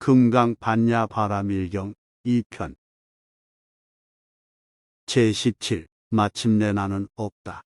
금강 반야 바라밀경 2편 제17 마침내 나는 없다.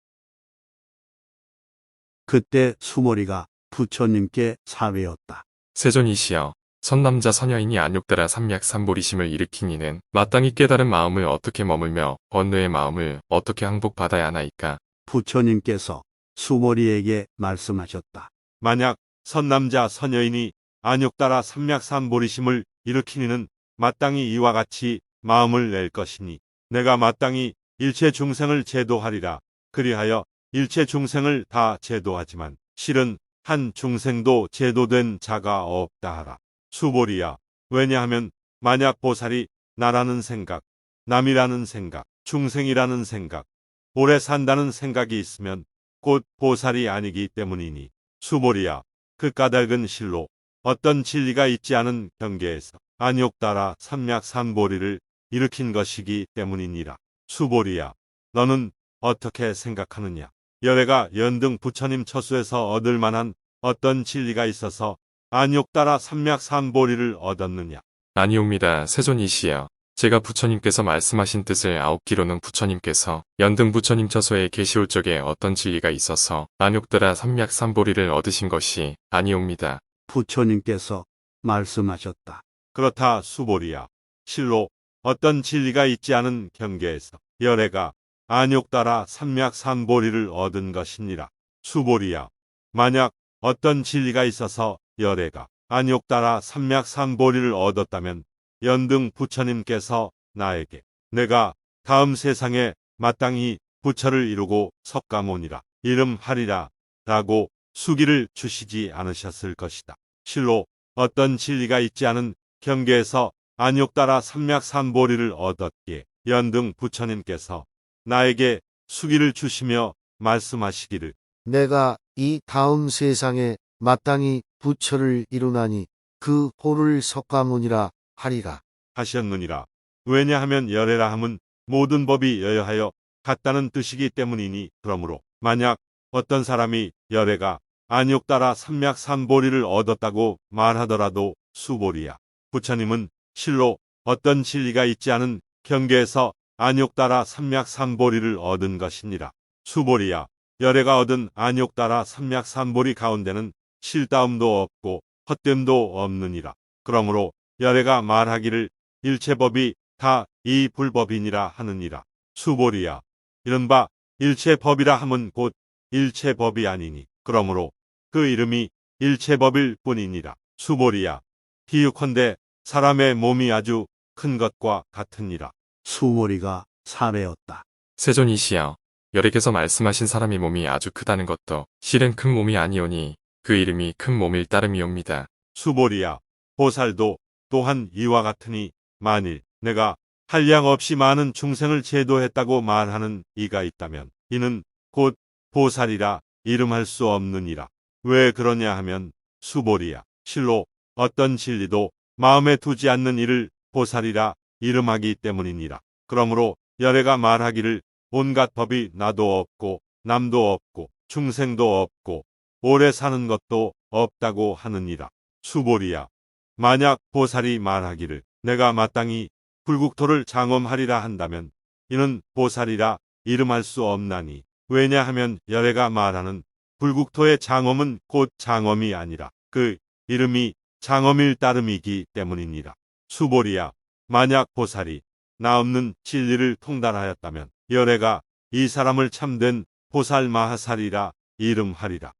그때 수모리가 부처님께 사회였다. 세존이시여, 선남자 선여인이 안욕따라 삼맥삼보리심을 일으킨 이는 마땅히 깨달은 마음을 어떻게 머물며 번뇌의 마음을 어떻게 항복받아야 하나이까? 부처님께서 수모리에게 말씀하셨다. 만약 선남자 선여인이 안욕 따라 삼맥삼보리심을 일으키니는 마땅히 이와 같이 마음을 낼 것이니 내가 마땅히 일체 중생을 제도하리라. 그리하여 일체 중생을 다 제도하지만 실은 한 중생도 제도된 자가 없다 하라. 수보리야. 왜냐하면 만약 보살이 나라는 생각, 남이라는 생각, 중생이라는 생각, 오래 산다는 생각이 있으면 곧 보살이 아니기 때문이니 수보리야. 그 까닭은 실로 어떤 진리가 있지 않은 경계에서 안욕 따라 삼맥삼보리를 일으킨 것이기 때문이니라. 수보리야. 너는 어떻게 생각하느냐? 열애가 연등 부처님 처수에서 얻을 만한 어떤 진리가 있어서 안욕 따라 삼맥삼보리를 얻었느냐? 아니옵니다. 세존이시여. 제가 부처님께서 말씀하신 뜻을 아홉기로는 부처님께서 연등 부처님 처소에 계시올 적에 어떤 진리가 있어서 안욕따라 삼맥삼보리를 얻으신 것이 아니옵니다. 부처님께서 말씀하셨다. 그렇다 수보리야. 실로 어떤 진리가 있지 않은 경계에서 열애가 안욕 따라 삼맥삼보리를 얻은 것이니라. 수보리야. 만약 어떤 진리가 있어서 열애가 안욕 따라 삼맥삼보리를 얻었다면 연등 부처님께서 나에게 내가 다음 세상에 마땅히 부처를 이루고 석가모니라 이름하리라 라고 수기를 주시지 않으셨을 것이다. 실로 어떤 진리가 있지 않은 경계에서 안욕 따라 삼맥삼보리를 얻었기에 연등 부처님께서 나에게 수기를 주시며 말씀하시기를 내가 이 다음 세상에 마땅히 부처를 이루나니 그 호를 석가모니라 하리라. 하셨느니라. 왜냐하면 열애라 함은 모든 법이 여여하여 같다는 뜻이기 때문이니 그러므로 만약 어떤 사람이 열애가 안욕 따라 삼맥 삼보리를 얻었다고 말하더라도 수보리야. 부처님은 실로 어떤 진리가 있지 않은 경계에서 안욕 따라 삼맥 삼보리를 얻은 것이니라. 수보리야. 열애가 얻은 안욕 따라 삼맥 삼보리 가운데는 실다움도 없고 헛됨도 없느니라. 그러므로 열애가 말하기를 일체법이 다 이 불법이니라 하느니라. 수보리야. 이른바 일체법이라 함은 곧 일체법이 아니니. 그러므로 그 이름이 일체법일 뿐이니라. 수보리야. 비유컨대 사람의 몸이 아주 큰 것과 같으니라. 수모리가 사례였다. 세존이시여, 열애께서 말씀하신 사람의 몸이 아주 크다는 것도 실은 큰 몸이 아니오니 그 이름이 큰 몸일 따름이옵니다. 수보리야. 보살도 또한 이와 같으니 만일 내가 한량 없이 많은 중생을 제도했다고 말하는 이가 있다면 이는 곧 보살이라 이름할 수 없느니라. 왜 그러냐 하면 수보리야. 실로 어떤 진리도 마음에 두지 않는 이를 보살이라 이름하기 때문이니라. 그러므로 열애가 말하기를 온갖 법이 나도 없고 남도 없고 중생도 없고 오래 사는 것도 없다고 하느니라. 수보리야. 만약 보살이 말하기를 내가 마땅히 불국토를 장엄하리라 한다면 이는 보살이라 이름할 수 없나니 왜냐하면 열애가 말하는 불국토의 장엄은 곧 장엄이 아니라 그 이름이 장엄일 따름이기 때문이니라. 수보리야. 만약 보살이 나 없는 진리를 통달하였다면 열애가 이 사람을 참된 보살 마하살이라 이름하리라.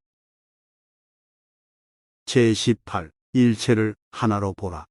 제18 일체를 하나로 보라.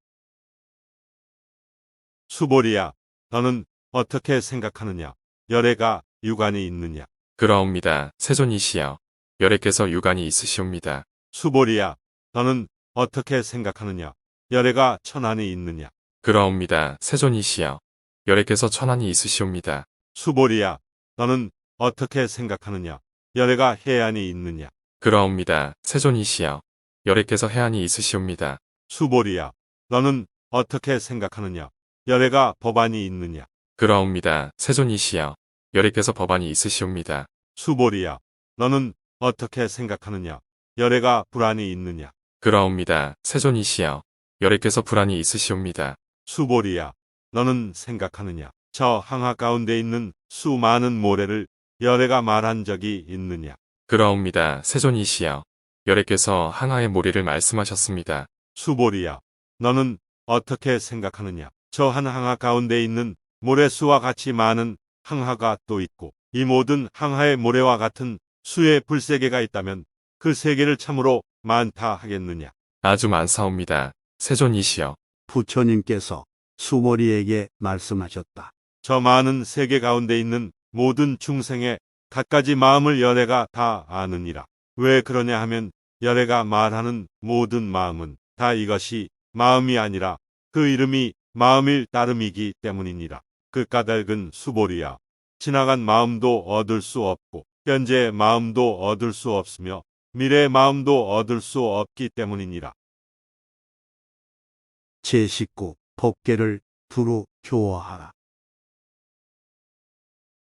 수보리야. 너는 어떻게 생각하느냐? 열애가 유관이 있느냐? 그러옵니다. 세존이시여, 열애께서 유관이 있으시옵니다. 수보리야. 너는 어떻게 생각하느냐? 열애가 천안이 있느냐? 그러옵니다. 세존이시여, 열애께서 천안이 있으시옵니다. 수보리야. 너는 어떻게 생각하느냐? 열애가 해안이 있느냐? 그러옵니다. 세존이시여, 열애께서 해안이 있으시옵니다. 수보리야. 너는 어떻게 생각하느냐? 열애가 법안이 있느냐? 그러옵니다. 세존이시여, 열애께서 법안이 있으시옵니다. 수보리야. 너는 어떻게 생각하느냐? 열애가 불안이 있느냐? 그러옵니다. 세존이시여, 열애께서 불안이 있으시옵니다. 수보리야, 너는 생각하느냐? 저 항하 가운데 있는 수많은 모래를 열애가 말한 적이 있느냐? 그러옵니다. 세존이시여. 열애께서 항하의 모리를 말씀하셨습니다. 수보리야, 너는 어떻게 생각하느냐? 저 한 항하 가운데 있는 모래수와 같이 많은 항하가 또 있고, 이 모든 항하의 모래와 같은 수의 불세계가 있다면 그 세계를 참으로 많다 하겠느냐? 아주 많사옵니다. 세존이시여. 부처님께서 수모리에게 말씀하셨다. 저 많은 세계 가운데 있는 모든 중생의 갖가지 마음을 열애가 다 아느니라. 왜 그러냐 하면 열애가 말하는 모든 마음은 다 이것이 마음이 아니라 그 이름이 마음일 따름이기 때문이니라. 그 까닭은 수보리야. 지나간 마음도 얻을 수 없고 현재의 마음도 얻을 수 없으며 미래의 마음도 얻을 수 없기 때문이니라. 제19 법계를 두루 교화하라.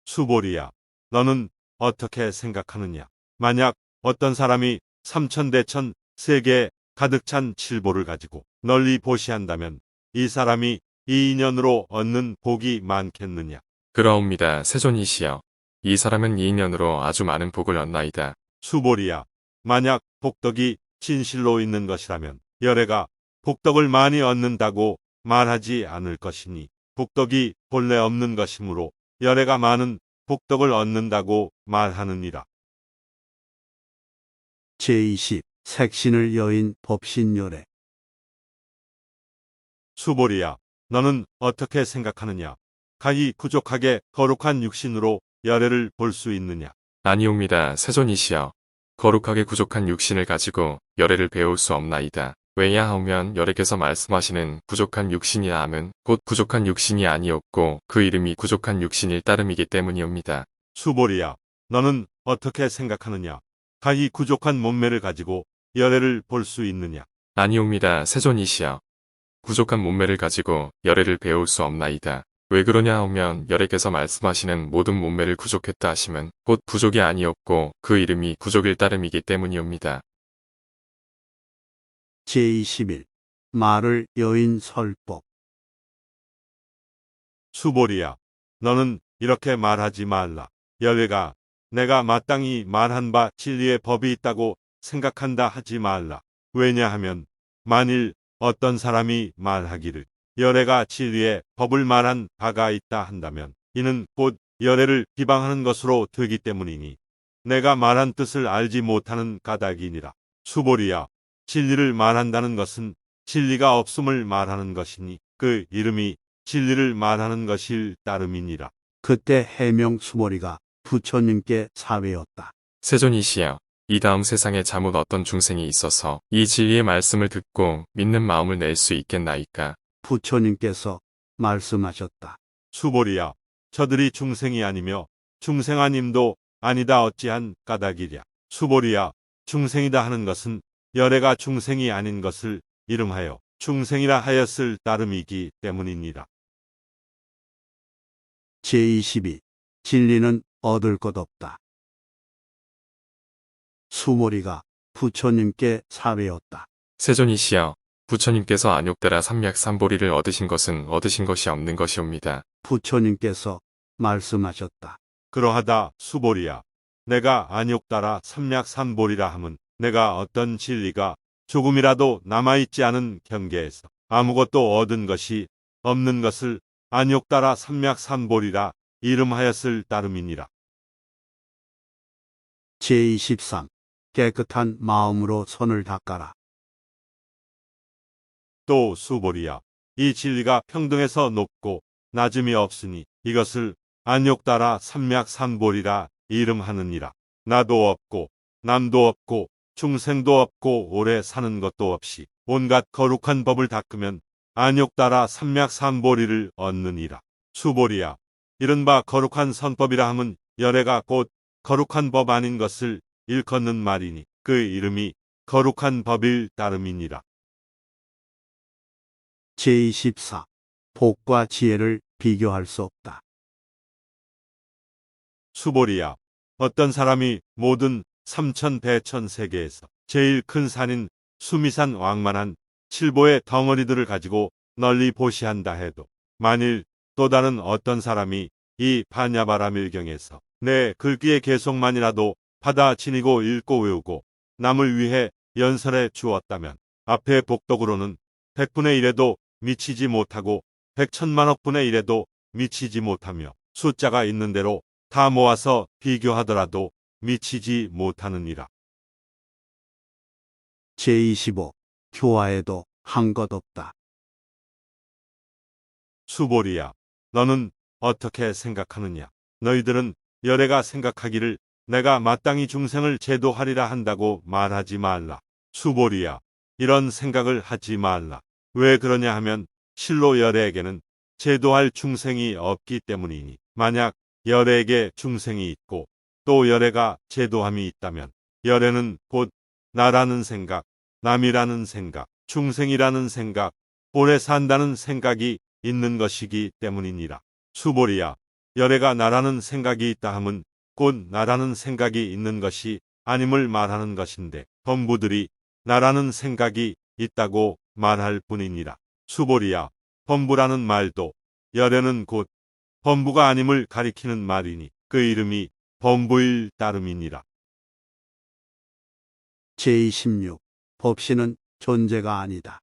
수보리야, 너는 어떻게 생각하느냐? 만약 어떤 사람이 삼천대천 세계에 가득 찬 칠보를 가지고 널리 보시한다면 이 사람이 이 인연으로 얻는 복이 많겠느냐? 그러옵니다. 세존이시여. 이 사람은 이 인연으로 아주 많은 복을 얻나이다. 수보리야, 만약 복덕이 진실로 있는 것이라면 열애가 복덕을 많이 얻는다고 말하지 않을 것이니 복덕이 본래 없는 것이므로 열애가 많은 복덕을 얻는다고 말하느니라. 제20 색신을 여인 법신열애. 수보리야, 너는 어떻게 생각하느냐? 가히 부족하게 거룩한 육신으로 열애를 볼 수 있느냐? 아니옵니다. 세존이시여. 거룩하게 부족한 육신을 가지고 열애를 배울 수 없나이다. 왜냐하면 열애께서 말씀하시는 부족한 육신이라 함은 곧 부족한 육신이 아니었고 그 이름이 부족한 육신일 따름이기 때문이옵니다. 수보리야, 너는 어떻게 생각하느냐? 가히 부족한 몸매를 가지고 열애를 볼 수 있느냐? 아니옵니다. 세존이시여. 부족한 몸매를 가지고 열애를 배울 수 없나이다. 왜 그러냐 하면 열애께서 말씀하시는 모든 몸매를 부족했다 하심은 곧 부족이 아니었고 그 이름이 부족일 따름이기 때문이옵니다. 제21 말을 여인 설법. 수보리야, 너는 이렇게 말하지 말라. 열애가 내가 마땅히 말한 바 진리의 법이 있다고 생각한다 하지 말라. 왜냐하면 만일 어떤 사람이 말하기를 열애가 진리의 법을 말한 바가 있다 한다면 이는 곧 열애를 비방하는 것으로 되기 때문이니 내가 말한 뜻을 알지 못하는 까닭이니라. 수보리야, 진리를 말한다는 것은 진리가 없음을 말하는 것이니 그 이름이 진리를 말하는 것일 따름이니라. 그때 해명 수모리가 부처님께 사외었다. 세존이시여. 이 다음 세상에 잘못 어떤 중생이 있어서 이 진리의 말씀을 듣고 믿는 마음을 낼 수 있겠나이까. 부처님께서 말씀하셨다. 수보리야, 저들이 중생이 아니며 중생 아님도 아니다 어찌한 까닭이랴. 수보리야, 중생이다 하는 것은 열애가 중생이 아닌 것을 이름하여 중생이라 하였을 따름이기 때문이니라. 제22 진리는 얻을 것 없다. 수모리가 부처님께 사외었다. 세존이시여. 부처님께서 안욕대라 삼맥 삼보리를 얻으신 것은 얻으신 것이 없는 것이옵니다. 부처님께서 말씀하셨다. 그러하다 수보리야, 내가 안욕 따라 삼략삼보리라 함은 내가 어떤 진리가 조금이라도 남아있지 않은 경계에서 아무것도 얻은 것이 없는 것을 안욕 따라 삼략삼보리라 이름하였을 따름이니라. 제23 깨끗한 마음으로 손을 닦아라. 또 수보리야, 이 진리가 평등에서 높고 낮음이 없으니 이것을 안욕 따라 삼략삼보리라 이름하느니라. 나도 없고 남도 없고 중생도 없고 오래 사는 것도 없이 온갖 거룩한 법을 닦으면 안욕 따라 삼략삼보리를 얻느니라. 수보리야, 이른바 거룩한 선법이라 함은 열애가 곧 거룩한 법 아닌 것을 일컫는 말이니 그 이름이 거룩한 법일 따름이니라. 제24 복과 지혜를 비교할 수 없다. 수보리야, 어떤 사람이 모든 삼천 대천 세계에서 제일 큰 산인 수미산 왕만한 칠보의 덩어리들을 가지고 널리 보시한다 해도 만일 또 다른 어떤 사람이 이 바냐바라 밀경에서 내 글귀의 개속만이라도 받아 지니고 읽고 외우고 남을 위해 연설해 주었다면 앞에 복덕으로는 백분의 일에도 미치지 못하고 백천만억 분의 일에도 미치지 못하며 숫자가 있는 대로 다 모아서 비교하더라도 미치지 못하느니라. 제25 교화에도 한 것 없다. 수보리야, 너는 어떻게 생각하느냐? 너희들은 열애가 생각하기를 내가 마땅히 중생을 제도하리라 한다고 말하지 말라. 수보리야, 이런 생각을 하지 말라. 왜 그러냐 하면 실로 열애에게는 제도할 중생이 없기 때문이니 만약 열애에게 중생이 있고 또 열애가 제도함이 있다면 열애는 곧 나라는 생각, 남이라는 생각, 중생이라는 생각, 오래 산다는 생각이 있는 것이기 때문이니라. 수보리야, 열애가 나라는 생각이 있다 함은 곧 나라는 생각이 있는 것이 아님을 말하는 것인데 범부들이 나라는 생각이 있다고 말할 뿐이니라. 수보리야, 범부라는 말도 열애는 곧 범부가 아님을 가리키는 말이니 그 이름이 범부일 따름이니라. 제26 법신은 존재가 아니다.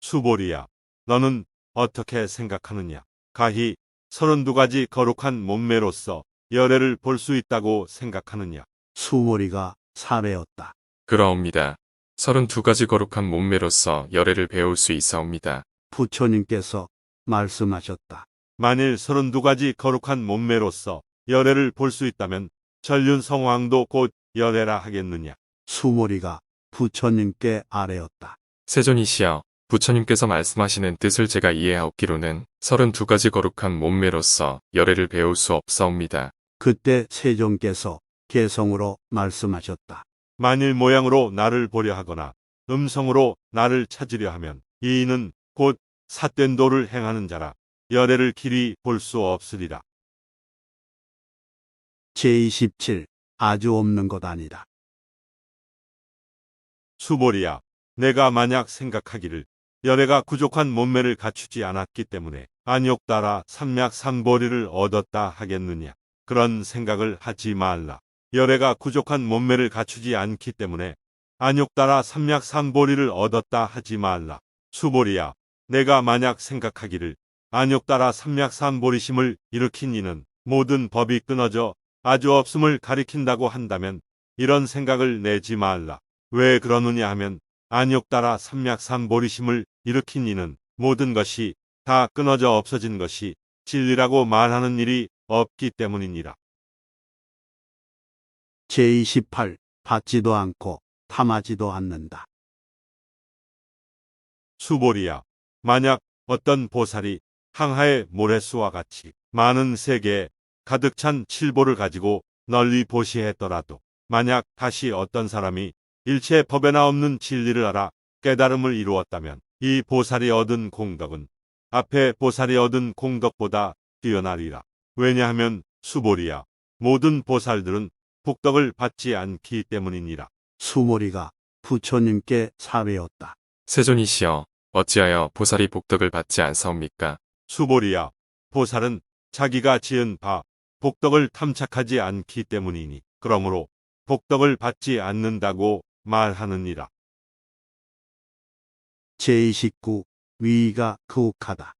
수보리야, 너는 어떻게 생각하느냐? 가히 서른 두 가지 거룩한 몸매로서 열애를 볼 수 있다고 생각하느냐? 수모리가 사례였다. 그러옵니다. 32가지 거룩한 몸매로서 열애를 배울 수 있사옵니다. 부처님께서 말씀하셨다. 만일 서른 두 가지 거룩한 몸매로서 열애를 볼 수 있다면 전륜성왕도 곧 열애라 하겠느냐? 수모리가 부처님께 아뢰었다. 세존이시여, 부처님께서 말씀하시는 뜻을 제가 이해하옵기로는 32가지 거룩한 몸매로서 열애를 배울 수 없사옵니다. 그때 세종께서 개성으로 말씀하셨다. 만일 모양으로 나를 보려 하거나 음성으로 나를 찾으려 하면 이인은 곧 삿된 도를 행하는 자라 열애를 길이 볼 수 없으리라. 제27 아주 없는 것 아니다. 수보리야, 내가 만약 생각하기를 열애가 부족한 몸매를 갖추지 않았기 때문에 안욕 따라 삼약 삼보리를 얻었다 하겠느냐. 그런 생각을 하지 말라. 열애가 부족한 몸매를 갖추지 않기 때문에 안욕 따라 삼약 삼보리를 얻었다 하지 말라. 수보리야, 내가 만약 생각하기를 안욕 따라 삼약 삼보리심을 일으킨 이는 모든 법이 끊어져 아주 없음을 가리킨다고 한다면 이런 생각을 내지 말라. 왜 그러느냐 하면 안욕 따라 삼약삼보리심을 일으킨 이는 모든 것이 다 끊어져 없어진 것이 진리라고 말하는 일이 없기 때문이니라. 제28 받지도 않고 탐하지도 않는다. 수보리야, 만약 어떤 보살이 항하의 모래수와 같이 많은 세계에 가득 찬 칠보를 가지고 널리 보시했더라도 만약 다시 어떤 사람이 일체 법에나 없는 진리를 알아 깨달음을 이루었다면 이 보살이 얻은 공덕은 앞에 보살이 얻은 공덕보다 뛰어나리라. 왜냐하면 수보리야, 모든 보살들은 복덕을 받지 않기 때문이니라. 수모리가 부처님께 사례였다. 세존이시여, 어찌하여 보살이 복덕을 받지 않사옵니까? 수보리야, 보살은 자기가 지은 바 복덕을 탐착하지 않기 때문이니 그러므로 복덕을 받지 않는다고 말하느니라. 제29 위가 그욱하다.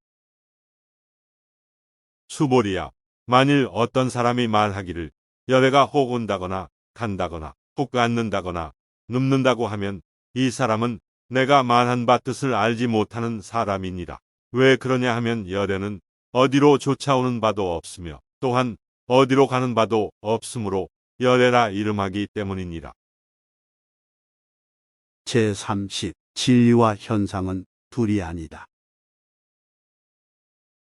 수보리야, 만일 어떤 사람이 말하기를 열애가 혹 온다거나 간다거나 혹 않는다거나 눕는다고 하면 이 사람은 내가 말한 바 뜻을 알지 못하는 사람이니라. 왜 그러냐 하면 열애는 어디로 쫓아오는 바도 없으며 또한 어디로 가는 바도 없으므로 열애라 이름하기 때문이니라. 제30 진리와 현상은 둘이 아니다.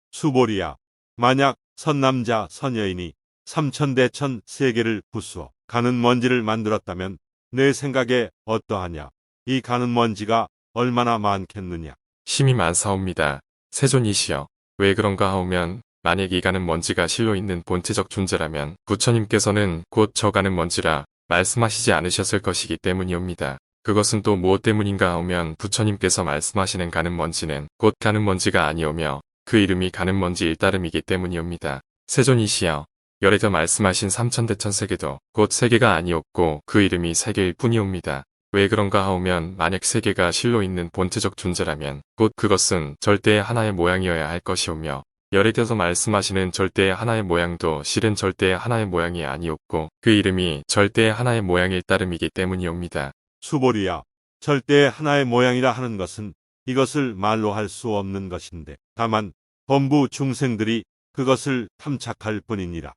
수보리야, 만약 선남자 선여인이 삼천대천 세계를 부수어 가는 먼지를 만들었다면 내 생각에 어떠하냐? 이 가는 먼지가 얼마나 많겠느냐? 힘이 많사옵니다. 세존이시여, 왜 그런가 하오면 만약 이 가는 먼지가 실로 있는 본체적 존재라면 부처님께서는 곧 저 가는 먼지라 말씀하시지 않으셨을 것이기 때문이옵니다. 그것은 또 무엇 때문인가 하면 부처님께서 말씀하시는 가는 먼지는 곧 가는 먼지가 아니오며 그 이름이 가는 먼지 일 따름이기 때문이옵니다. 세존이시여 열애가 말씀하신 삼천대천 세계도 곧 세계가 아니었고 그 이름이 세계일 뿐이옵니다. 왜 그런가 하오면 만약 세계가 실로 있는 본체적 존재라면 곧 그것은 절대의 하나의 모양이어야 할 것이오며 열애께서 말씀하시는 절대의 하나의 모양도 실은 절대의 하나의 모양이 아니었고 그 이름이 절대의 하나의 모양일 따름이기 때문이옵니다. 수보리야, 절대 하나의 모양이라 하는 것은 이것을 말로 할 수 없는 것인데, 다만 범부 중생들이 그것을 탐착할 뿐이니라.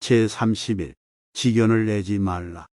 제31 지견을 내지 말라.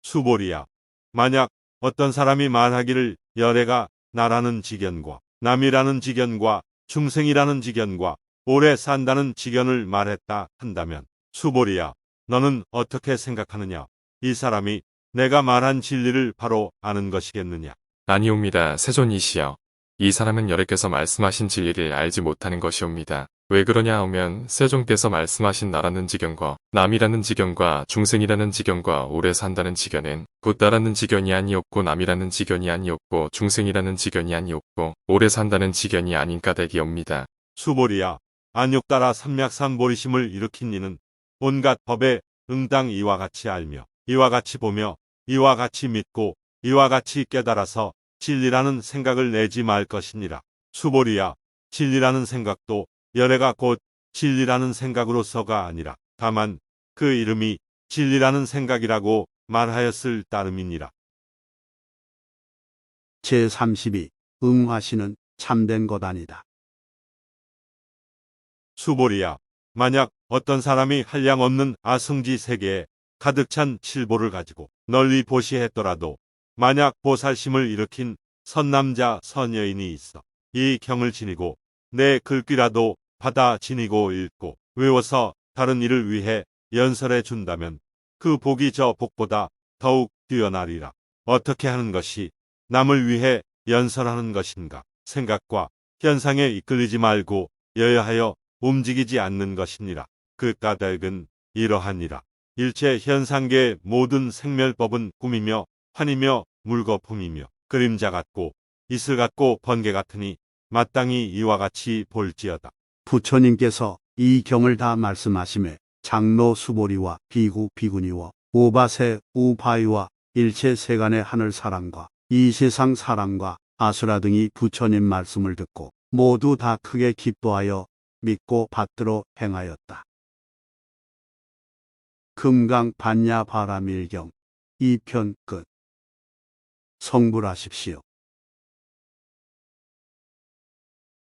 수보리야, 만약 어떤 사람이 말하기를 열애가 나라는 지견과 남이라는 지견과 중생이라는 지견과 오래 산다는 지견을 말했다 한다면 수보리야, 너는 어떻게 생각하느냐? 이 사람이 내가 말한 진리를 바로 아는 것이겠느냐? 아니옵니다. 세존이시여. 이 사람은 열애께서 말씀하신 진리를 알지 못하는 것이옵니다. 왜 그러냐 하면 세존께서 말씀하신 나라는 지견과 남이라는 지견과 중생이라는 지견과 오래 산다는 지견은 곧 나라는 지견이 아니었고 남이라는 지견이 아니었고 중생이라는 지견이 아니었고 오래 산다는 지견이 아닌 까닭이옵니다. 수보리야, 안욕 따라 삼맥삼보리심을 일으킨 이는 온갖 법에 응당 이와 같이 알며 이와 같이 보며 이와 같이 믿고 이와 같이 깨달아서 진리라는 생각을 내지 말 것이니라. 수보리야, 진리라는 생각도 열애가 곧 진리라는 생각으로서가 아니라 다만 그 이름이 진리라는 생각이라고 말하였을 따름이니라. 제32 응화시는 참된 것 아니다. 수보리야, 만약 어떤 사람이 한량 없는 아승지 세계에 가득 찬 칠보를 가지고 널리 보시했더라도 만약 보살심을 일으킨 선남자 선여인이 있어 이 경을 지니고 내 글귀라도 받아 지니고 읽고 외워서 다른 일을 위해 연설해 준다면 그 복이 저 복보다 더욱 뛰어나리라. 어떻게 하는 것이 남을 위해 연설하는 것인가 생각과 현상에 이끌리지 말고 여여하여 움직이지 않는 것이니라. 그 까닭은 이러하니라. 일체 현상계의 모든 생멸법은 꿈이며 환이며 물거품이며 그림자 같고 이슬 같고 번개 같으니 마땅히 이와 같이 볼지어다. 부처님께서 이 경을 다 말씀하심에 장로 수보리와 비구 비구니와 우바세 우바이와 일체 세간의 하늘 사람과 이 세상 사람과 아수라 등이 부처님 말씀을 듣고 모두 다 크게 기뻐하여 믿고 받들어 행하였다. 금강 반야 바라밀경 2편 끝 성불하십시오.